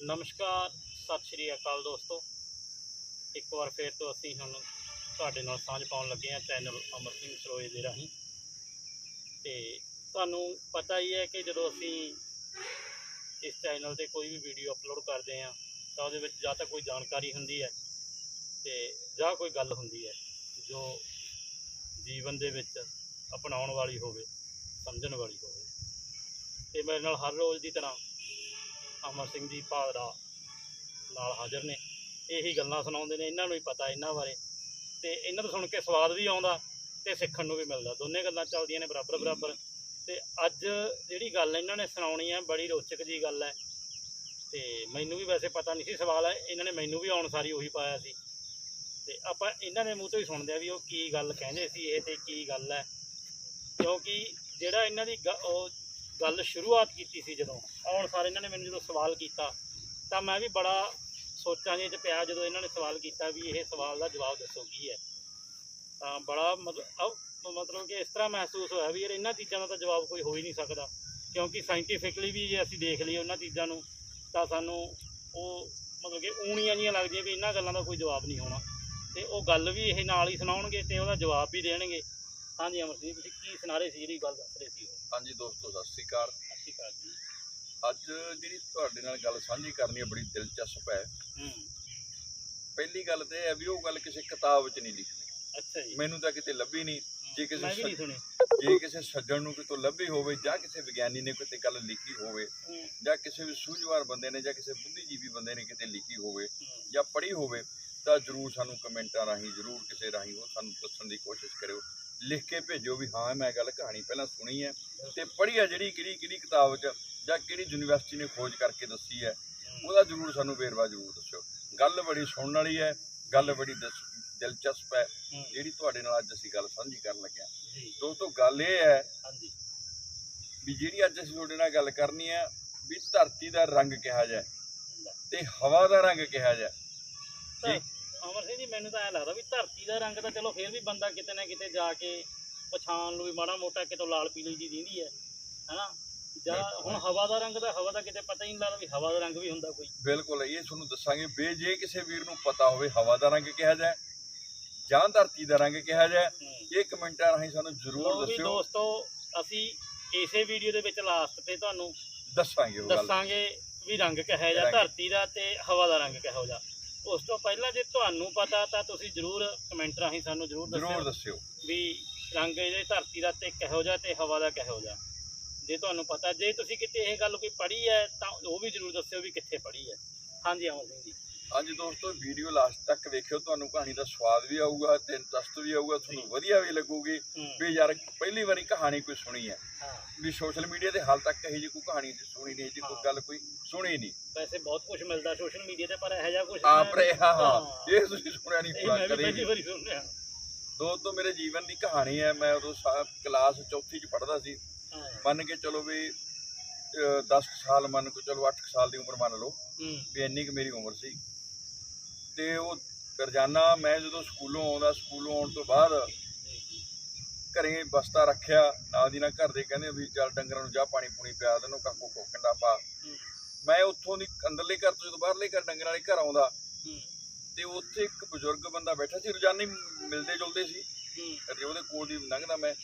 ਨਮਸਕਾਰ, ਸਤਿ ਸ਼੍ਰੀ ਅਕਾਲ ਦੋਸਤੋ। ਇੱਕ ਵਾਰ ਫੇਰ ਤੋਂ ਅਸੀਂ ਹੁਣ ਤੁਹਾਡੇ ਨਾਲ ਸਾਂਝ ਪਾਉਣ ਲੱਗੇ ਹਾਂ ਚੈਨਲ ਅਮਰ ਸਿੰਘ ਸਰੋਏ ਦੇ ਰਾਹੀਂ। ਤੇ ਤੁਹਾਨੂੰ ਪਤਾ ਹੀ ਹੈ ਕਿ ਜਦੋਂ ਅਸੀਂ ਇਸ ਚੈਨਲ ਤੇ ਕੋਈ ਵੀ ਵੀਡੀਓ ਅਪਲੋਡ ਕਰਦੇ ਹਾਂ, ਤਾਂ ਉਹਦੇ ਵਿੱਚ ਜਾਂ ਤਾਂ ਕੋਈ ਜਾਣਕਾਰੀ ਹੁੰਦੀ ਹੈ ਤੇ ਜਾਂ ਕੋਈ ਗੱਲ ਹੁੰਦੀ ਹੈ ਜੋ ਜੀਵਨ ਦੇ ਵਿੱਚ ਅਪਣਾਉਣ ਵਾਲੀ ਹੋਵੇ, ਸਮਝਣ ਵਾਲੀ ਹੋਵੇ। ਤੇ ਮੇਰੇ ਨਾਲ ਹਰ ਰੋਜ਼ ਦੀ ਤਰ੍ਹਾਂ ਅਮਰ ਸਿੰਘ ਜੀ ਭਾਦਰਾ ਨਾਲ ਹਾਜ਼ਰ ਨੇ। ਇਹੀ ਗੱਲਾਂ ਸੁਣਾਉਂਦੇ ਨੇ, ਇਹਨਾਂ ਨੂੰ ਹੀ ਪਤਾ ਇਹਨਾਂ ਬਾਰੇ। ਤੇ ਇਹਨਾਂ ਤੋਂ ਸੁਣ ਕੇ ਸਵਾਦ ਵੀ ਆਉਂਦਾ ਤੇ ਸਿੱਖਣ ਨੂੰ ਵੀ ਮਿਲਦਾ। ਦੋਨੇ ਗੱਲਾਂ ਚੱਲਦੀਆਂ ਨੇ ਬਰਾਬਰ ਬਰਾਬਰ। ਤੇ ਅੱਜ ਜਿਹੜੀ ਗੱਲ ਇਹਨਾਂ ਨੇ ਸੁਣਾਉਣੀ ਹੈ ਬੜੀ ਰੋਚਕ ਜੀ ਗੱਲ ਹੈ। ਤੇ ਮੈਨੂੰ ਵੀ ਵੈਸੇ ਪਤਾ ਨਹੀਂ ਸੀ, ਸਵਾਲ ਹੈ, ਇਹਨਾਂ ਨੇ ਮੈਨੂੰ ਵੀ ਆਉਣ ਸਾਰੀ ਉਹੀ ਪਾਇਆ ਸੀ। ਤੇ ਆਪਾਂ ਇਹਨਾਂ ਦੇ ਮੂੰਹ ਤੋਂ ਹੀ ਸੁਣਦੇ ਆ ਵੀ ਉਹ ਕੀ ਗੱਲ ਕਹਿੰਦੇ ਸੀ, ਇਹ ਤੇ ਕੀ ਗੱਲ ਹੈ। ਕਿਉਂਕਿ ਜਿਹੜਾ ਇਹਨਾਂ ਦੀ ਗ- ਉਹ ਗੱਲ ਸ਼ੁਰੂਆਤ ਕੀਤੀ ਸੀ ਜਦੋਂ, ਆਉਣ ਸਾਰ ਇਹਨਾਂ ਨੇ ਮੈਨੂੰ ਜਦੋਂ ਸਵਾਲ ਕੀਤਾ, ਤਾਂ ਮੈਂ ਵੀ ਬੜਾ ਸੋਚਾਂ ਜਿਹੇ 'ਚ ਪਿਆ ਜਦੋਂ ਇਹਨਾਂ ਨੇ ਸਵਾਲ ਕੀਤਾ ਵੀ ਇਹ ਸਵਾਲ ਦਾ ਜਵਾਬ ਦੱਸੋ ਕੀ ਹੈ। ਤਾਂ ਬੜਾ ਮਤਲਬ ਮਤਲਬ ਕਿ ਇਸ ਤਰ੍ਹਾਂ ਮਹਿਸੂਸ ਹੋਇਆ ਵੀ ਯਾਰ ਇਹਨਾਂ ਚੀਜ਼ਾਂ ਦਾ ਤਾਂ ਜਵਾਬ ਕੋਈ ਹੋ ਹੀ ਨਹੀਂ ਸਕਦਾ, ਕਿਉਂਕਿ ਸਾਇੰਟੀਫਿਕਲੀ ਵੀ ਜੇ ਅਸੀਂ ਦੇਖ ਲਈਏ ਉਹਨਾਂ ਚੀਜ਼ਾਂ ਨੂੰ, ਤਾਂ ਸਾਨੂੰ ਉਹ ਮਤਲਬ ਕਿ ਊਣੀਆਂ ਜੀਆਂ ਲੱਗਦੀਆਂ ਵੀ ਇਹਨਾਂ ਗੱਲਾਂ ਦਾ ਕੋਈ ਜਵਾਬ ਨਹੀਂ ਹੋਣਾ। ਤੇ ਉਹ ਗੱਲ ਵੀ ਇਹ ਨਾਲ ਹੀ ਸੁਣਾਉਣਗੇ ਤੇ ਉਹਦਾ ਜਵਾਬ ਵੀ ਦੇਣਗੇ। ਹਾਂਜੀ ਅਮਰ ਸਿੰਘ ਤੁਸੀਂ ਕੀ ਸੁਣਾ ਰਹੇ ਸੀ? ਜਿਹੜੀ ਗੱਲ ਦੱਸ ਰਹੇ ਸੀ ਉਹ? ਹਾਂਜੀ ਦੋਸਤੋ ਸਤਿ ਸ੍ਰੀ ਅਕਾਲ। ਸਤਿ ਸ਼੍ਰੀ ਅਕਾਲ ਜੀ। ਅੱਜ ਜਿਹੜੀ ਤੁਹਾਡੇ ਨਾਲ ਗੱਲ ਸਾਂਝੀ ਕਰਨੀ ਹੈ ਬੜੀ ਦਿਲਚਸਪ ਹੈ। ਹੂੰ। ਪਹਿਲੀ ਗੱਲ ਤੇ ਇਹ ਹੈ ਵੀ ਉਹ ਗੱਲ ਕਿਸੇ ਕਿਤਾਬ ਵਿੱਚ ਨਹੀਂ ਲਿਖੀ। ਅੱਛਾ ਜੀ। ਮੈਨੂੰ ਤਾਂ ਕਿਤੇ ਲੱਭੀ ਨਹੀਂ। ਜੇ ਕਿਸੇ ਮੈਂ ਵੀ ਨਹੀਂ ਸੁਣੀ। ਜੇ ਕਿਸੇ ਸੱਜਣ ਨੂੰ ਕਿਤੋਂ ਲੱਭੀ ਹੋਵੇ ਜਾਂ ਕਿਸੇ ਵਿਗਿਆਨੀ ਨੇ ਕਿਤੇ ਗੱਲ ਲਿਖੀ ਹੋਵੇ ਹੂੰ, ਜਾਂ ਕਿਸੇ ਵੀ ਸੂਝਵਾਨ ਬੰਦੇ ਨੇ ਜਾਂ ਕਿਸੇ ਬੁੱਧੀਜੀਵੀ ਬੰਦੇ ਨੇ ਕਿਤੇ ਲਿਖੀ ਹੋਵੇ ਹੂੰ, ਜਾਂ ਪੜ੍ਹੀ ਹੋਵੇ ਤਾਂ ਜਰੂਰ ਸਾਨੂੰ ਕਮੈਂਟਾਂ ਰਾਹੀਂ ਜਰੂਰ ਕਿਸੇ ਰਾਹੀਂ ਉਹ ਸਾਨੂੰ ਦੱਸਣ ਦੀ ਕੋਸ਼ਿਸ਼ ਕਰਿਓ। ਲਿਖ ਕੇ ਭੇਜੋ ਵੀ ਹਾਂ ਮੈਂ ਗੱਲ ਕਹਾਣੀ ਪਹਿਲਾਂ ਸੁਣੀ ਹੈ ਤੇ ਪੜ੍ਹੀ ਹੈ ਜਿਹੜੀ ਕਿਹੜੀ ਕਿਹੜੀ ਕਿਤਾਬ 'ਚ ਜਾਂ ਕਿਹੜੀ ਯੂਨੀਵਰਸਿਟੀ ਨੇ ਖੋਜ ਕਰਕੇ ਦੱਸੀ ਹੈ ਉਹਦਾ ਜਰੂਰ ਸਾਨੂੰ ਵੇਰਵਾ ਜਰੂਰ ਦੱਸਿਓ। ਗੱਲ ਬੜੀ ਸੁਣਨ ਵਾਲੀ ਹੈ ਗੱਲ ਬੜੀ ਦਿਲਚਸਪ ਹੈ ਜਿਹੜੀ ਤੁਹਾਡੇ ਨਾਲ ਅੱਜ ਅਸੀਂ ਗੱਲ ਸਾਂਝੀ ਕਰਨ ਲੱਗੇ ਹਾਂ। ਦੋਸਤੋ ਗੱਲ ਇਹ ਹੈ ਵੀ ਜਿਹੜੀ ਅੱਜ ਅਸੀਂ ਤੁਹਾਡੇ ਨਾਲ ਗੱਲ ਕਰਨੀ ਹੈ ਵੀ ਧਰਤੀ ਦਾ ਰੰਗ ਕਿਹਾ ਜਾਏ ਤੇ ਹਵਾ ਦਾ ਰੰਗ ਕਿਹਾ ਜਾਏ। ਅਮਰ ਸਿੰਘ ਜੀ ਮੈਨੂੰ ਤਾਂ ਐ ਲੱਗਦਾ ਵੀ ਧਰਤੀ ਦਾ ਰੰਗ ਤਾਂ ਚਲੋ ਫਿਰ ਵੀ ਬੰਦਾ ਕਿਤੇ ਨਾ ਕਿਤੇ ਜਾ ਕੇ ਪਛਾਣ ਨੂੰ ਵੀ ਮਾੜਾ ਮੋਟਾ ਕਿਤੋਂ ਲਾਲ ਪੀਲੀ ਜੀ ਦਿੰਦੀ ਹੈ ਹੈਨਾ ਜਾਂ। ਹੁਣ ਹਵਾ ਦਾ ਰੰਗ ਦਾ ਹਵਾ ਦਾ ਕਿਤੇ ਪਤਾ ਹੀ ਨਹੀਂ ਲੱਗਦਾ ਵੀ ਹਵਾ ਦਾ ਰੰਗ ਵੀ ਹੁੰਦਾ ਕੋਈ ਬਿਲਕੁਲ ਇਹ ਤੁਹਾਨੂੰ ਦੱਸਾਂਗੇ ਵੀ ਜੇ ਕਿਸੇ ਵੀਰ ਨੂੰ ਪਤਾ ਹੋਵੇ ਹਵਾ ਦਾ ਰੰਗ ਕਿਹਾ ਜਾਏ ਜਾਂ ਧਰਤੀ ਦਾ ਰੰਗ ਕਿਹਾ ਜਾਏ। ਇਹ ਕਮੈਂਟਾਂ ਰਾਹੀਂ ਸਾਨੂੰ ਜਰੂਰ ਦੱਸਿਓ ਦੋਸਤੋ ਅਸੀਂ ਇਸੇ ਵੀਡੀਓ ਦੇ ਵਿੱਚ ਲਾਸਟ ਤੇ ਤੁਹਾਨੂੰ ਦੱਸਾਂਗੇ ਉਹ ਗੱਲ ਦੱਸਾਂਗੇ ਵੀ ਰੰਗ ਕਿਹੋ ਰੰਗ। ਧਰਤੀ ਦਾ ਤੇ ਹਵਾ ਦਾ ਰੰਗ ਕਿਹੋ ਜਿਹਾ ਉਸ ਤੋਂ ਪਹਿਲਾਂ ਜੇ ਤੁਹਾਨੂੰ ਪਤਾ ਤਾਂ ਤੁਸੀਂ ਜਰੂਰ ਕਮੈਂਟ ਰਾਹੀਂ ਸਾਨੂੰ ਜਰੂਰ ਜਰੂਰ ਦੱਸਿਓ। ਦੱਸਿਓ ਵੀ ਰੰਗ ਇਹਦੇ ਧਰਤੀ ਦਾ ਤੇ ਕਿਹੋ ਜਿਹਾ ਤੇ ਹਵਾ ਦਾ ਕਿਹੋ ਜਿਹਾ। ਜੇ ਤੁਹਾਨੂੰ ਪਤਾ ਜੇ ਤੁਸੀਂ ਕਿਤੇ ਇਹ ਗੱਲ ਕੋਈ ਪੜ੍ਹੀ ਹੈ ਤਾਂ ਉਹ ਵੀ ਜਰੂਰ ਦੱਸਿਓ ਵੀ ਕਿੱਥੇ ਪੜ੍ਹੀ ਹੈ। ਹਾਂਜੀ ਅਮਰ ਸਿੰਘ ਜੀ। ਹਾਂਜੀ ਦੋਸਤੋ ਵੀਡੀਓ ਲਾਸਟ ਤੱਕ ਵੇਖਿਓ ਤੁਹਾਨੂੰ ਕਹਾਣੀ ਦਾ ਸਵਾਦ ਵੀ ਆਊਗਾ ਤੇ ਇੰਟਰਸਟ ਵੀ ਆਊਗਾ ਤੁਹਾਨੂੰ ਵਧੀਆ ਵੀ ਲੱਗੂਗੀ ਹੂੰ। ਵੀ ਯਾਰ ਪਹਿਲੀ ਵਾਰੀ ਕਹਾਣੀ ਕੋਈ ਸੁਣੀ ਹੈ। ਹਾਂ। ਵੀ ਸੋਸ਼ਲ ਮੀਡੀਆ ਤੇ ਹਾਲ ਤੱਕ ਇਹੀ ਜਿਹੀ ਕੋਈ ਕਹਾਣੀ ਅਸੀਂ ਸੁਣੀ ਨਹੀਂ ਜੀ ਕੋਈ ਹਾਂ। ਗੱਲ ਕੋਈ ਸੁਣੀ ਨਹੀਂ। ਵੈਸੇ ਬਹੁਤ ਕੁਝ ਮਿਲਦਾ ਸੋਸ਼ਲ ਮੀਡੀਆ ਤੇ ਪਰ ਇਹੋ ਜਿਹਾ ਕੁਝ ਆ ਪਰ ਇਹ ਹਾਂ। ਹਾਂ। ਇਹ ਤੁਸੀਂ ਸੁਣਿਆ ਨਹੀਂ ਪੂਰਾ ਕਦੇ ਪਹਿਲੀ ਵਾਰੀ ਸੁਣ ਰਿਹਾ। ਦੋਸਤੋ ਮੇਰੇ ਜੀਵਨ ਦੀ ਕਹਾਣੀ ਹੈ ਮੈਂ ਉਦੋਂ ਕਲਾਸ ਚੌਥੀ ਚ ਪੜ੍ਹਦਾ ਸੀ। ਹਾਂ। ਮੰਨ ਕੇ ਚਲੋ ਵੀ 10 ਸਾਲ ਮੰਨ ਕੇ ਚਲੋ 8 ਸਾਲ ਦੀ ਉਮਰ ਮੰਨ ਲਓ ਹੂੰ। ਵੀ ਇੰਨੀ ਕੁ ਮੇਰੀ ਉਮਰ ਸੀ। ਤੇ ਉਹ ਰੋਜ਼ਾਨਾ ਮੈਂ ਜਦੋਂ ਸਕੂਲੋਂ ਆਉਂਦਾ ਸਕੂਲੋਂ ਆਉਣ ਤੋਂ ਬਾਅਦ ਘਰੇ ਬਸਤਾ ਰੱਖਿਆ ਨਾਲ ਦੀ ਨਾਲ ਘਰ ਦੇ ਕਹਿੰਦੇ ਵੀ ਚੱਲ ਡੰਗਰਾਂ ਨੂੰ ਜਾ ਪਾਣੀ ਪੂਣੀ ਪਿਆ ਦੇਣੋ ਕਾਕੂ ਕੋ ਕੰਡਾ ਪਾ। ਮੈਂ ਉੱਥੋਂ ਦੀ ਅੰਦਰਲੇ ਘਰ ਤੋਂ ਜਦੋਂ ਬਾਹਰਲੇ ਘਰ ਡੰਗਰਾਂ ਵਾਲੇ ਘਰ ਆਉਂਦਾ ਤੇ ਉੱਥੇ ਇੱਕ ਬਜ਼ੁਰਗ ਬੰਦਾ ਬੈਠਾ ਸੀ ਰੋਜ਼ਾਨਾ ਮਿਲਦੇ ਜੁਲਦੇ ਸੀ। ਕਦੇ ਉਹਦੇ ਕੋਲ ਦੀ ਲੰਘਦਾ ਮੈਂ।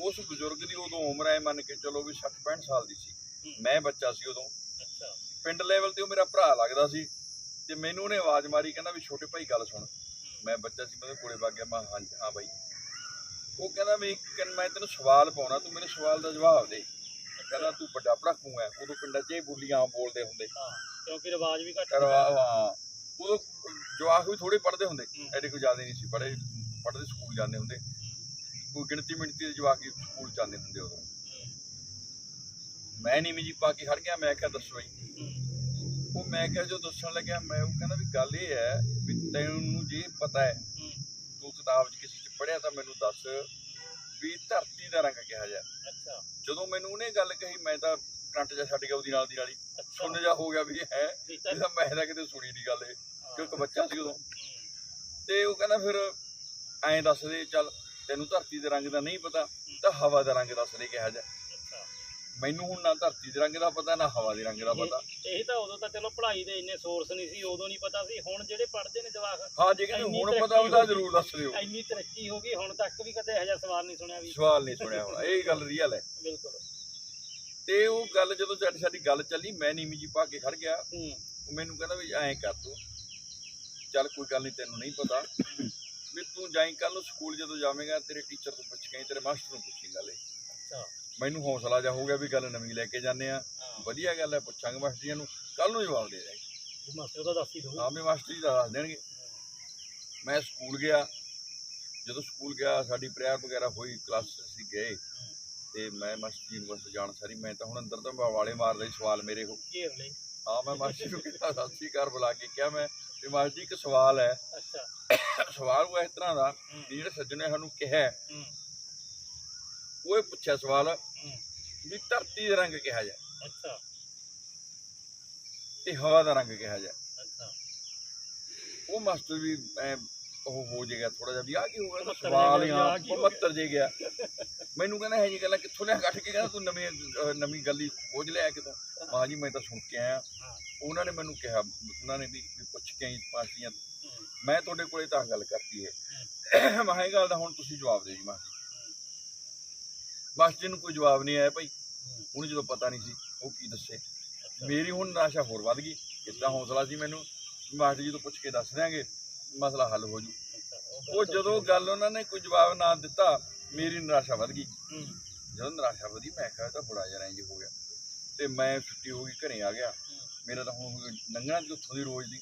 ਉਸ ਬਜ਼ੁਰਗ ਦੀ ਉਦੋਂ ਉਮਰ ਐ ਮੰਨ ਕੇ ਚਲੋ ਵੀ 60 65 ਸਾਲ ਦੀ ਸੀ। ਮੈਂ ਬੱਚਾ ਸੀ ਉਦੋਂ। ਪਿੰਡ ਲੈਵਲ ਤੇ ਉਹ ਮੇਰਾ ਭਰਾ ਲੱਗਦਾ ਸੀ। ਤੇ ਮੈਨੂੰ ਉਹਨੇ ਆਵਾਜ਼ ਮਾਰੀ ਕਹਿੰਦਾ ਵੀ ਛੋਟੇ ਭਾਈ ਗੱਲ ਸੁਣ। ਮੈਂ ਬੱਚਾ ਸੀ ਮੈਂ ਉਹਦੇ ਕੋਲੇ ਵਗ ਗਿਆ ਮੈਂ ਹਾਂਜੀ ਹਾਂ ਬਾਈ। ਉਹ ਕਹਿੰਦਾ ਵੀ ਮੈਂ ਤੈਨੂੰ ਸਵਾਲ ਪਾਉਣਾ ਤੂੰ ਮੇਰੇ ਸਵਾਲ ਦਾ ਜਵਾਬ ਦੇ। ਕਹਿੰਦਾ ਤੂੰ ਵੱਡਾ ਭੜਾਕੂ ਐ? ਉਦੋਂ ਪਿੰਡਾਂ 'ਚ ਇਹ ਬੋਲੀਆਂ ਆਮ ਬੋਲਦੇ ਹੁੰਦੇ। ਹਾਂ ਕਿਉਂਕਿ ਰਿਵਾਜ ਵੀ ਘੱਟ ਹਾਂ ਉਦੋਂ ਜਵਾਕ ਵੀ ਥੋੜੇ ਪੜ੍ਹਦੇ ਹੁੰਦੇ ਹੂੰ। ਐਡੇ ਕੋਈ ਜ਼ਿਆਦਾ ਨਹੀਂ ਸੀ ਪੜ੍ਹੇ ਪੜ੍ਹਦੇ ਸਕੂਲ ਜਾਂਦੇ ਹੁੰਦੇ। ਕੋਈ ਗਿਣਤੀ ਮਿਣਤੀ ਦੇ ਜਵਾਕ ਹੀ ਸਕੂਲ ਜਾਂਦੇ ਹੁੰਦੇ ਉਦੋਂ। ਹੂੰ, ਮੈਂ ਨੀਵੀਂ ਜੀ ਪਾ ਕੇ ਖੜ ਗਿਆ ਮੈਂ ਕਿਹਾ ਦੱਸੋ ਜੀ ਹੂੰ, ਉਹ ਮੈਂ ਕਿਹਾ ਜੋ ਦੱਸਣ ਲੱਗਿਆ ਮੈਂ ਉਹ ਕਹਿੰਦਾ ਵੀ ਗੱਲ ਇਹ ਹੈ ਵੀ ਤੈਨੂੰ ਜੇ ਪਤਾ ਹੈ ਤੂੰ ਕਿਤਾਬ 'ਚ ਕਿਸੇ 'ਚ ਪੜ੍ਹਿਆ ਤਾਂ ਮੈਨੂੰ ਦੱਸ ਵੀ ਧਰਤੀ ਦਾ ਰੰਗ ਕਿਹਾ ਜਾ ਅੱਛਾ। ਜਦੋਂ ਮੈਨੂੰ ਉਹਨੇ ਗੱਲ ਕਹੀ ਮੈਂ ਤਾਂ ਕਰੰਟ ਜਾ ਛੱਡ ਗਿਆ ਉਹਦੀ ਨਾਲ ਦੀ ਨਾਲ ਹੀ। ਸੁਣ ਜਾ ਹੋ ਗਿਆ ਵੀ ਹੈ ਇਹਦਾ ਮੈਂ ਤਾਂ ਕਿਤੇ ਸੁਣੀ ਨਹੀਂ ਗੱਲ ਇਹ ਕਿਉਂਕਿ ਬੱਚਾ ਸੀ ਉਦੋਂ। ਤੇ ਉਹ ਕਹਿੰਦਾ ਫਿਰ ਐਂ ਦੱਸ ਦੇ ਚੱਲ ਤੈਨੂੰ ਧਰਤੀ ਦੇ ਰੰਗ ਦਾ ਨਹੀਂ ਪਤਾ ਤਾਂ ਹਵਾ ਦਾ ਰੰਗ ਦੱਸ ਦੇ ਕਿਹਾ ਜਾ ਮੈਨੂੰ ਹੁਣ ਨਾ ਧਰਤੀ ਦੇ ਰੰਗ ਦਾ ਪਤਾ ਨਾ ਹਵਾ ਦੇ ਰੰਗ ਦਾ ਪਤਾ। ਇਹ ਤਾਂ ਉਦੋਂ ਤਾਂ ਚਲੋ ਪੜ੍ਹਾਈ ਦੇ ਇੰਨੇ ਸੋਰਸ ਨਹੀਂ ਸੀ ਉਦੋਂ ਨਹੀਂ ਪਤਾ ਸੀ। ਹੁਣ ਜਿਹੜੇ ਪੜ੍ਹਦੇ ਨੇ ਜਵਾਕ ਹਾਂ ਜੇ ਇੰਨੀ ਹੁਣ ਪਤਾ ਹੁੰਦਾ ਹੋ ਗਈ। ਜ਼ਰੂਰ ਦੱਸ ਦਿਓ। ਇੰਨੀ ਤਰੱਕੀ ਹੋ ਗਈ ਹੁਣ ਤੱਕ ਵੀ ਕਦੇ ਇਹੋ ਜਿਹਾ ਸਵਾਲ ਨਹੀਂ ਸੁਣਿਆ ਵੀ। ਸਵਾਲ ਨਹੀਂ ਸੁਣਿਆ ਹੋਣਾ। ਇਹ ਗੱਲ ਰੀਅਲ ਹੈ। ਬਿਲਕੁਲ। ਤੇ ਉਹ ਗੱਲ ਜਦੋਂ ਸਾਡੀ ਸਾਡੀ ਗੱਲ ਚੱਲੀ ਮੈਂ ਨੀਵੀਂ ਜੀ ਪਾ ਕੇ ਖੜ ਗਿਆ। ਹੂੰ। ਉਹ ਮੈਨੂੰ ਕਹਿੰਦਾ ਵੀ ਐਂ ਕਰ ਤੂੰ। ਚੱਲ ਕੋਈ ਗੱਲ ਨਹੀਂ ਤੈਨੂੰ ਨਹੀਂ ਪਤਾ। ਵੀ ਤੂੰ ਜਾਈਂ ਕੱਲ ਨੂੰ ਸਕੂਲ ਜਦੋਂ ਜਾਵੇਂਗਾ ਤੇਰੇ ਟੀਚਰ ਤੋਂ ਪੁੱਛ ਕੇ ਤੇਰੇ ਮਾਸਟਰ ਨੂੰ ਪੁੱਛੀ ਗੱਲ ਇਹ ਅੱਛਾ। ਮੈਨੂੰ ਹੌਸਲਾ ਜਾ ਹੋ ਗਿਆ ਵੀ ਗੱਲ ਨਵੀਂ ਲੈ ਕੇ ਜਾਂਦੇ ਆ ਵਧੀਆ ਗੱਲ ਹੈ ਪੁੱਛਾਂਗੇ ਮਾਸਟਰ ਜੀ ਨੂੰ। ਕੱਲ ਨੂੰ ਜਵਾਬ ਦੇ ਦੇਣਗੇ ਮਾਸਟਰ ਤਾਂ ਦੱਸ ਹੀ ਦਊ ਹਾਂ ਵੀ ਮਾਸਟਰ ਜੀ ਦਾ ਦੱਸ ਦੇਣਗੇ। ਮੈਂ ਸਕੂਲ ਗਿਆ। ਜਦੋਂ ਸਕੂਲ ਗਿਆ ਸਾਡੀ ਪ੍ਰੇਅਰ ਵਗੈਰਾ ਹੋਈ ਕਲਾਸ ਅਸੀਂ ਗਏ। ਤੇ ਮੈਂ ਮਾਸਟਰ ਜੀ ਨੂੰ ਬਸ ਜਾਣ ਸਾਰੀ ਮੈਂ ਤਾਂ ਹੁਣ ਅੰਦਰ ਤੋਂ ਵਾਲੇ ਮਾਰਦੇ ਸਵਾਲ ਮੇਰੇ ਹੋ ਘੇਰ ਲਈ ਹਾਂ ਮੈਂ ਮਾਸਟਰ ਨੂੰ ਕਿਹਾ ਸਤਿ ਸ਼੍ਰੀ ਅਕਾਲ ਬੁਲਾ ਕੇ ਕਿਹਾ ਮੈਂ ਵੀ ਮਾਸਟਰ ਜੀ ਇੱਕ ਸਵਾਲ ਹੈ। ਅੱਛਾ। ਸਵਾਲ ਉਹ ਇਸ ਤਰ੍ਹਾਂ ਦਾ ਜਿਹੜੇ ਸੱਜਣੇ ਸਾਨੂੰ ਕਿਹਾ ਉਹ ਇਹ ਪੁੱਛਿਆ ਸਵਾਲ ਵੀ ਧਰਤੀ ਦਾ ਰੰਗ ਕਿਹਾ ਜਾ ਅੱਛਾ। ਤੇ ਹਵਾ ਦਾ ਰੰਗ ਕਿਹਾ ਜਾ ਅੱਛਾ। ਉਹ ਮਾਸਟਰ ਵੀ ਉਹ ਹੋ ਜਾਏਗਾ ਥੋੜਾ ਜਿਹਾ ਵੀ ਆ ਕੀ ਹੋ ਗਿਆ? ਭਮੱਤਰ ਸਵਾਲ ਗਿਆ? ਪਮੱਤਰ ਜੇ ਗਿਆ। ਮੈਨੂੰ ਕਹਿੰਦਾ ਹੈ ਜੀ ਗੱਲਾਂ ਕਿੱਥੋਂ ਲਿਆ ਕੱਢ ਕੇ ਕਹਿੰਦਾ ਤੂੰ ਨਵੀਂ ਨਵੀਂ ਗੱਲ ਹੀ ਖੋਜ ਲਿਆ ਕਿਤੋਂ ਮਾਂ ਜੀ ਮੈਂ ਤਾਂ ਸੁਣ ਕੇ ਆਇਆ। ਉਹਨਾਂ ਨੇ ਮੈਨੂੰ ਕਿਹਾ ਉਹਨਾਂ ਨੇ ਵੀ ਪੁੱਛ ਕੇ ਆਈ ਪਾਸ਼ੀਆਂ ਮੈਂ ਤੁਹਾਡੇ ਕੋਲੇ ਤਾਂ ਗੱਲ ਕਰਤੀ ਹੈ। ਮੈਂ ਇਹ ਗੱਲ ਦਾ ਹੁਣ ਤੁਸੀਂ ਜਵਾਬ ਦਿਓ ਜੀ ਮਾਸਟਰ ਮਾਸਟਰ ਜੀ ਨੂੰ ਕੋਈ ਜਵਾਬ ਨਹੀਂ ਆਇਆ ਭਾਈ। ਉਹਨੂੰ ਜਦੋਂ ਪਤਾ ਨਹੀਂ ਸੀ ਉਹ ਕੀ ਦੱਸੇ। ਮੇਰੀ ਹੁਣ ਨਿਰਾਸ਼ਾ ਹੋਰ ਵੱਧ ਗਈ। ਇਤਨਾ ਹੌਸਲਾ ਸੀ ਮੈਨੂੰ ਮਾਸਟਰ ਜੀ ਤੋਂ ਪੁੱਛ ਕੇ ਦੱਸ ਦਿਆਂਗੇ ਮਸਲਾ ਹੱਲ ਹੋ ਜੂ। ਉਹ ਜਦੋਂ ਗੱਲ ਉਹਨਾਂ ਨੇ ਕੋਈ ਜਵਾਬ ਨਾ ਦਿੱਤਾ ਮੇਰੀ ਨਿਰਾਸ਼ਾ ਵੱਧ ਗਈ। ਜਦੋਂ ਨਿਰਾਸ਼ਾ ਵਧੀ ਮੈਂ ਕਿਹਾ ਤਾਂ ਬੜਾ ਜਰਾ ਇੰਜ ਹੋ ਗਿਆ। ਤੇ ਮੈਂ ਛੁੱਟੀ ਹੋ ਗਈ ਘਰੇ ਆ ਗਿਆ। ਮੇਰਾ ਤਾਂ ਹੁਣ ਲੰਘਣਾ ਜੀ ਉੱਥੋਂ ਦੀ ਰੋਜ਼ ਦੀ।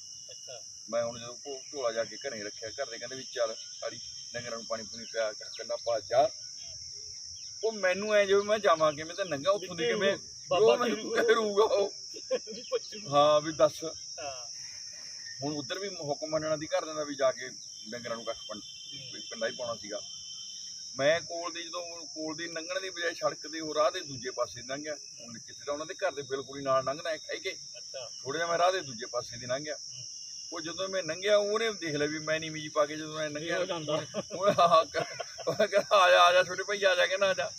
ਮੈਂ ਹੁਣ ਜਦੋਂ ਝੋਲਾ ਜਾ ਕੇ ਘਰੇ ਰੱਖਿਆ ਘਰ ਦੇ ਕਹਿੰਦੇ ਵੀ ਚੱਲ ਸਾਡੀ ਡੰਗਰਾਂ ਨੂੰ ਪਾਣੀ ਪੂਣੀ ਪਿਆ ਕਰ ਕੰਨਾ ਪਾ ਜਾ ਉਹ ਮੈਨੂੰ ਐ ਜਿਵੇਂ ਮੈਂ ਜਾਵਾਂ ਕਿਵੇਂ ਤਾਂ ਨੰਗਾ ਉੱਥੋਂ ਦੀ ਕਿਵੇਂ ਬਾਬਾ ਉਹ ਮੈਨੂੰ ਕਰੂਗਾ ਉਹ। ਹਾਂ ਵੀ ਦੱਸ। ਹਾਂ। ਹੁਣ ਉੱਧਰ ਵੀ ਹੁਕਮ ਮੰਨਣਾ ਦੀ ਘਰ ਦਿੰਦਾ ਵੀ ਜਾ ਕੇ ਡੰਗਰਾਂ ਨੂੰ ਕੱਖ ਪਿੰਡਾ ਹੀ ਪਾਉਣਾ ਸੀਗਾ। ਮੈਂ ਕੋਲ ਦੀ ਜਦੋਂ ਕੋਲ ਦੀ ਲੰਘਣ ਦੀ ਬਜਾਏ ਸੜਕ ਦੇ ਉਹ ਰਾਹ ਦੇ ਦੂਜੇ ਪਾਸੇ ਲੰਘਿਆ ਹੁਣ ਕਿਸੇ ਦਾ ਉਹਨਾਂ ਦੇ ਘਰ ਦੇ ਬਿਲਕੁਲ ਹੀ ਨਾਲ ਲੰਘਣਾ ਹੈ ਕਹਿ ਕੇ? ਅੱਛਾ। ਥੋੜਾ ਜਿਹਾ ਮੈਂ ਰਾਹ ਦੇ ਦੂਜੇ ਪਾਸੇ ਦੀ ਲੰਘਿਆ ਉਹ ਜਦੋਂ ਮੈਂ ਲੰਘਿਆ ਉਹਨੇ ਦੇਖ ਲਿਆ ਵੀ ਮੈਂ ਨਹੀਂ ਮੀਜੀ ਪਾ ਕੇ ਜਦੋਂ ਮੈਂ ਲੰਘਿਆ ਹੋ ਜਾਂਦਾ। ਉਹ ਕਹਿੰਦਾ ਆ ਜਾ ਆ ਜਾ ਛੋਟੇ ਭਾਈ ਆ ਜਾ ਕਹਿੰਦਾ ਆ ਜਾ।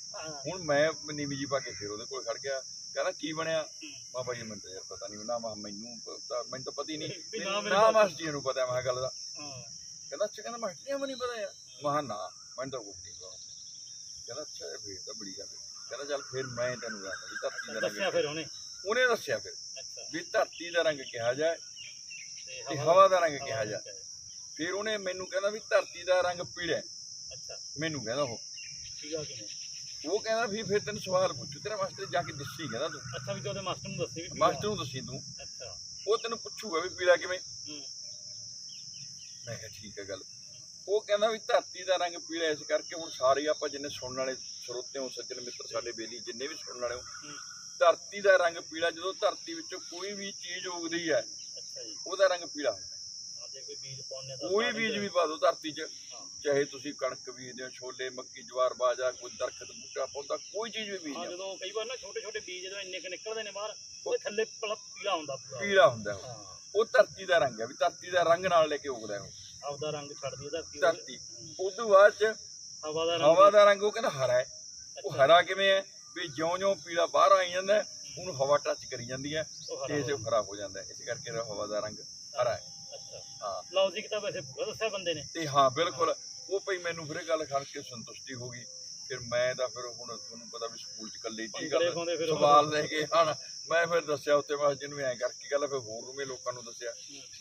ਹੁਣ ਮੈਂ ਨੀਵੀਂ ਜੀ ਪਾ ਕੇ ਫਿਰ ਉਹਦੇ ਕੋਲ ਖੜ ਗਿਆ। ਕਹਿੰਦਾ ਕੀ ਬਣਿਆ? ਮਾ ਭਾਈ ਮੈਨੂੰ ਤਾਂ ਯਾਰ ਪਤਾ ਨਹੀਂ ਨਾ ਮੈਨੂੰ ਮੈਨੂੰ ਤਾਂ ਪਤਾ ਹੀ ਨਹੀਂ ਨਾ। ਮਾਸਟਰ ਜੀ ਨੂੰ ਪਤਾ ਮੈਂ ਗੱਲ ਦਾ। ਕਹਿੰਦਾ ਅੱਛਾ ਕਹਿੰਦਾ ਮਾਸਟਰ ਜੀ ਮੈਨੂੰ ਨਹੀਂ ਪਤਾ ਯਾਰ। ਮਹਾ ਨਾ ਮੈਨੂੰ ਤਾਂ ਕੁਝ ਨਹੀਂ ਪਤਾ। ਕਹਿੰਦਾ ਅੱਛਾ ਫੇਰ ਤਾਂ ਬੜੀ ਗੱਲ। ਕਹਿੰਦਾ ਚੱਲ ਫਿਰ ਮੈਂ ਤੈਨੂੰ ਦੱਸਦਾ ਧਰਤੀ ਦਾ ਦੱਸਿਆ ਰੰਗ ਫਿਰ ਉਹਨੇ? ਉਹਨੇ ਦੱਸਿਆ ਫਿਰ ਵੀ ਧਰਤੀ ਦਾ ਰੰਗ ਕਿਹਾ ਜਾਏ ਤੇ ਹਵਾ ਦਾ ਰੰਗ ਕਿਹਾ ਕਿਹਾ ਫਿਰ ਉਹਨੇ ਮੈਨੂੰ ਕਹਿੰਦਾ ਵੀ ਧਰਤੀ ਦਾ ਰੰਗ ਪੀਲਾ। ਹੈ। ਅੱਛਾ। ਮੈਨੂੰ ਕਹਿੰਦਾ ਉਹ। ਠੀਕ ਆ ਕਿਵੇਂ? ਉਹ ਕਹਿੰਦਾ ਵੀ ਫਿਰ ਤੈਨੂੰ ਸਵਾਲ ਪੁੱਛੂ ਤੇਰਾ ਮਾਸਟਰ ਜਾ ਕੇ ਦੱਸੀ ਕਹਿੰਦਾ ਤੂੰ। ਅੱਛਾ ਵੀ ਤੇ ਉਹਦੇ ਮਾਸਟਰ ਨੂੰ ਦੱਸੀ ਵੀ ਪੀਲਾ। ਮਾਸਟਰ ਨੂੰ ਦੱਸੀ ਤੂੰ। ਅੱਛਾ। ਉਹ ਤੈਨੂੰ ਪੁੱਛੂਗਾ ਵੀ ਪੀਲਾ ਕਿਵੇਂ। ਹੂੰ। ਮੈਂ ਕਿਹਾ ਠੀਕ ਹੈ ਗੱਲ। ਉਹ ਕਹਿੰਦਾ ਵੀ ਧਰਤੀ ਦਾ ਰੰਗ ਪੀਲਾ ਇਸ ਕਰਕੇ ਹੁਣ ਸਾਰੇ ਆਪਾਂ ਜਿੰਨੇ ਸੁਣਨ ਵਾਲੇ ਸਰੋਤੇ ਹੋ ਸੱਜਣ ਮਿੱਤਰ ਸਾਡੇ ਬੇਲੀ ਜਿੰਨੇ ਵੀ ਸੁਣਨ ਵਾਲੇ ਹੂੰ। ਧਰਤੀ ਦਾ ਰੰਗ ਪੀਲਾ ਜਦੋਂ ਧਰਤੀ ਵਿੱਚੋਂ ਕੋਈ ਵੀ ਚੀਜ਼ ਉਗਦੀ ਹੈ ਅੱਛਾ ਜੀ। ਉਹਦਾ ਰੰਗ ਪੀਲਾ ਹੁੰਦਾ ਹੈ। ਹਾਂ ਜੇ ਕੋਈ ਬੀਜ ਪਾਉਣੇ ਤਾਂ ਕੋਈ ਸਾਰੇ ਬੀਜ ਦੇ- ਵੀ ਪਾ ਦਿਓ ਧਰਤੀ 'ਚ। ਚਾਹੇ ਤੁਸੀਂ ਕਣਕ ਬੀਜਦੇ ਹੋ ਛੋਲੇ ਮੱਕੀ ਜਵਾਰ ਬਾਜਰਾ ਕੋਈ ਦਰਖਤ ਬੂਟਾ ਪੌਦਾ ਕੋਈ ਚੀਜ਼ ਵੀ ਬੀਜ ਹਾਂ ਦਿਓ। ਜਦੋਂ ਕਈ ਵਾਰ ਨਾ ਛੋਟੇ ਛੋਟੇ ਬੀਜ ਜਦੋਂ ਇੰਨੇ ਕੁ ਨਿਕਲਦੇ ਨੇ ਬਾਹਰ ਉਹ ਥੱਲੇ ਪਲ- ਹੁੰਦਾ ਪੂਰਾ। ਪੀਲਾ ਹੁੰਦਾ ਉਹ। ਧਰਤੀ ਦਾ ਰੰਗ ਹੈ ਵੀ ਧਰਤੀ ਦਾ ਰੰਗ ਨਾਲ ਲੈ ਕੇ ਉਗਦਾ ਹੈ ਉਹ। ਆਪਦਾ ਰੰਗ ਛੱਡਦੀ ਧਰਤੀ ਧਰਤੀ। ਉਸ ਤੋਂ ਬਾਅਦ 'ਚ ਹਵਾ ਦਾ ਰੰਗ ਹਵਾ ਦਾ ਰੰਗ ਉਹ ਕਹਿੰਦਾ ਹਰਾ ਹੈ। ਉਹ ਹਰਾ ਕਿਵੇਂ ਹੈ? ਵੀ ਜਿਉਂ-ਜਿਉਂ ਪੀਲਾ ਬਾਹਰ ਆਈ ਜਾਂਦਾ ਹੈ, ਉਹਨੂੰ ਹਵਾ ਟੱਚ ਕਰੀ ਜਾਂਦੀ ਹੈ ਹਰਾ ਇਸੇ ਹੋ ਜਾਂਦਾ। ਇਸ ਕਰਕੇ ਇਹਦਾ ਹਵਾ ਦਾ ਰੰਗ ਹਰਾ ਹੈ। ਅੱਛਾ। ਹਾਂ। ਲੌਜੀਕ ਤਾਂ ਵੈਸੇ ਪੂਰਾ ਦੱਸਿਆ ਬੰਦੇ ਨੇ। ਤੇ ਹਾਂ ਬਿਲਕੁਲ। ਉਹ ਭਈ ਮੈਨੂੰ ਫਿਰ ਇਹ ਗੱਲ ਖੜ ਕੇ ਸੰਤੁਸ਼ਟੀ ਹੋ ਗਈ। ਫਿਰ ਮੈਂ ਤਾਂ ਫਿਰ ਹੁਣ ਤੁਹਾਨੂੰ ਪਤਾ ਵੀ ਸਕੂਲ ਚ ਇਕੱਲੇ ਹੀ ਗੱਲ ਸਵਾਲ ਲੈ ਕੇ ਆਣ ਮੈਂ ਫਿਰ ਦੱਸਿਆ ਉੱਤੇ ਮੈਂ ਜਿਹਨੂੰ ਐਂ ਕਰਕੇ ਗੱਲ ਫਿਰ ਹੋਰ ਨੂੰ ਵੀ ਲੋਕਾਂ ਨੂੰ ਦੱਸਿਆ।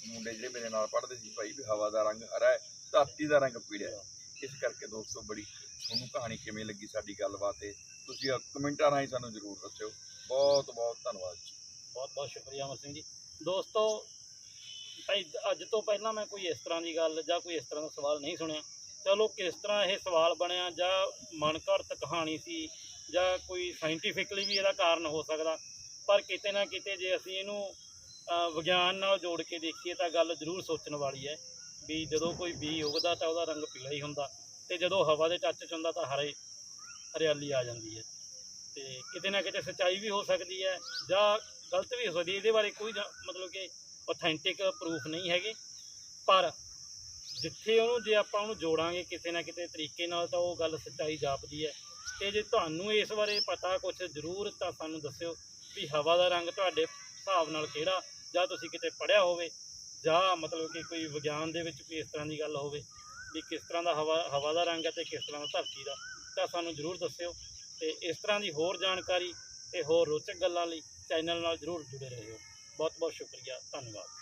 ਮੁੰਡੇ ਜਿਹੜੇ ਮੇਰੇ ਨਾਲ ਪੜ੍ਹਦੇ ਸੀ ਭਾਈ ਵੀ ਹਵਾ ਦਾ ਰੰਗ ਹਰਾ ਹੈ ਧਰਤੀ ਦਾ ਰੰਗ ਹੈ। ਇਸ ਕਰਕੇ ਦੋਸਤੋ ਬੜੀ ਤੁਹਾਨੂੰ ਕਹਾਣੀ ਕਿਵੇਂ ਲੱਗੀ ਸਾਡੀ ਗੱਲਬਾਤ ਤੇ ਤੁਸੀਂ ਕਮੈਂਟਾਂ ਰਾਹੀਂ ਸਾਨੂੰ ਜ਼ਰੂਰ ਦੱਸਿਓ। ਬਹੁਤ ਬਹੁਤ ਧੰਨਵਾਦ ਜੀ। ਬਹੁਤ ਬਹੁਤ ਸ਼ੁਕਰੀਆ ਅਮਰ ਸਿੰਘ ਜੀ। ਦੋਸਤੋ ਭਾਈ ਅੱਜ ਤੋਂ ਪਹਿਲਾਂ ਮੈਂ ਕੋਈ ਇਸ ਤਰ੍ਹਾਂ ਦੀ ਗੱਲ ਜਾਂ ਕੋਈ ਇਸ ਤਰ੍ਹਾਂ ਦਾ ਸਵਾਲ ਨਹੀਂ ਸੁਣਿਆ। ਚਲੋ ਕਿਸ ਤਰ੍ਹਾਂ ਇਹ ਸਵਾਲ ਬਣਿਆ ਜਾਂ ਮਨ ਘੜਤ ਕਹਾਣੀ ਸੀ ਜਾਂ ਕੋਈ ਸਾਇੰਟੀਫਿਕਲੀ ਵੀ ਇਹਦਾ ਕਾਰਨ ਹੋ ਸਕਦਾ। ਪਰ ਕਿਤੇ ਨਾ ਕਿਤੇ ਜੇ ਅਸੀਂ ਇਹਨੂੰ ਅ, ਵਿਗਿਆਨ ਨਾਲ ਜੋੜ ਕੇ ਦੇਖੀਏ ਤਾਂ ਗੱਲ ਜ਼ਰੂਰ ਸੋਚਣ ਵਾਲੀ ਹੈ ਵੀ ਜਦੋਂ ਕੋਈ ਬੀ ਉਗਦਾ ਤਾਂ ਉਹਦਾ ਰੰਗ ਪੀਲਾ ਹੀ ਹੁੰਦਾ ਤੇ ਜਦੋਂ ਹਵਾ ਦੇ ਟੱਚ 'ਚ ਹੁੰਦਾ ਤਾਂ ਹਰੇ ਹਰਿਆਲੀ ਆ ਜਾਂਦੀ ਹੈ। ਤੇ ਕਿਤੇ ਨਾ ਕਿਤੇ ਸੱਚਾਈ ਵੀ ਹੋ ਸਕਦੀ ਹੈ ਜਾਂ ਗਲਤ ਵੀ ਹੋ ਸਕਦੀ ਹੈ। ਇਹਦੇ ਬਾਰੇ ਕੋਈ ਜਾਂ- ਮਤਲਬ ਕਿ ਆਥੈਂਟਿਕ ਪ੍ਰੂਫ ਨਹੀਂ ਹੈਗੇ। ਪਰ ਜਿੱਥੇ ਉਹਨੂੰ ਜੇ ਆਪਾਂ ਉਹਨੂੰ ਜੋੜਾਂਗੇ ਕਿਸੇ ਨਾ ਕਿਤੇ ਤਰੀਕੇ ਨਾਲ ਤਾਂ ਉਹ ਗੱਲ ਸੱਚਾਈ ਜਾਪਦੀ ਹੈ। ਤੇ ਜੇ ਤੁਹਾਨੂੰ ਇਸ ਬਾਰੇ ਪਤਾ ਕੁਝ ਜ਼ਰੂਰ ਤਾਂ ਸਾਨੂੰ ਦੱਸਿਓ ਵੀ ਹਵਾ ਦਾ ਰੰਗ ਤੁਹਾਡੇ ਹਿਸਾਬ ਨਾਲ ਕਿਹੜਾ ਜਾਂ ਤੁਸੀਂ ਕਿਤੇ ਪੜ੍ਹਿਆ ਹੋਵੇ ਜਾਂ ਮਤਲਬ ਕਿ ਕੋਈ ਵਿਗਿਆਨ ਦੇ ਵਿੱਚ ਕੋਈ ਇਸ ਤਰ੍ਹਾਂ ਦੀ ਗੱਲ ਹੋਵੇ ਵੀ ਕਿਸ ਤਰ੍ਹਾਂ ਦਾ ਹਵਾ ਹਵਾ ਦਾ ਰੰਗ ਹੈ ਤੇ ਕਿਸ ਤਰ੍ਹਾਂ ਦਾ ਧਰਤੀ ਦਾ ਤਾਂ ਸਾਨੂੰ ਜ਼ਰੂਰ ਦੱਸਿਓ। ਤੇ ਇਸ ਤਰ੍ਹਾਂ ਦੀ ਹੋਰ ਜਾਣਕਾਰੀ ਤੇ ਹੋਰ ਰੋਚਕ ਗੱਲਾਂ ਲਈ ਚੈਨਲ ਨਾਲ ਜ਼ਰੂਰ ਜੁੜੇ ਰਹਿਓ ਬਹੁਤ ਬਹੁਤ ਸ਼ੁਕਰੀਆ। ਧੰਨਵਾਦ।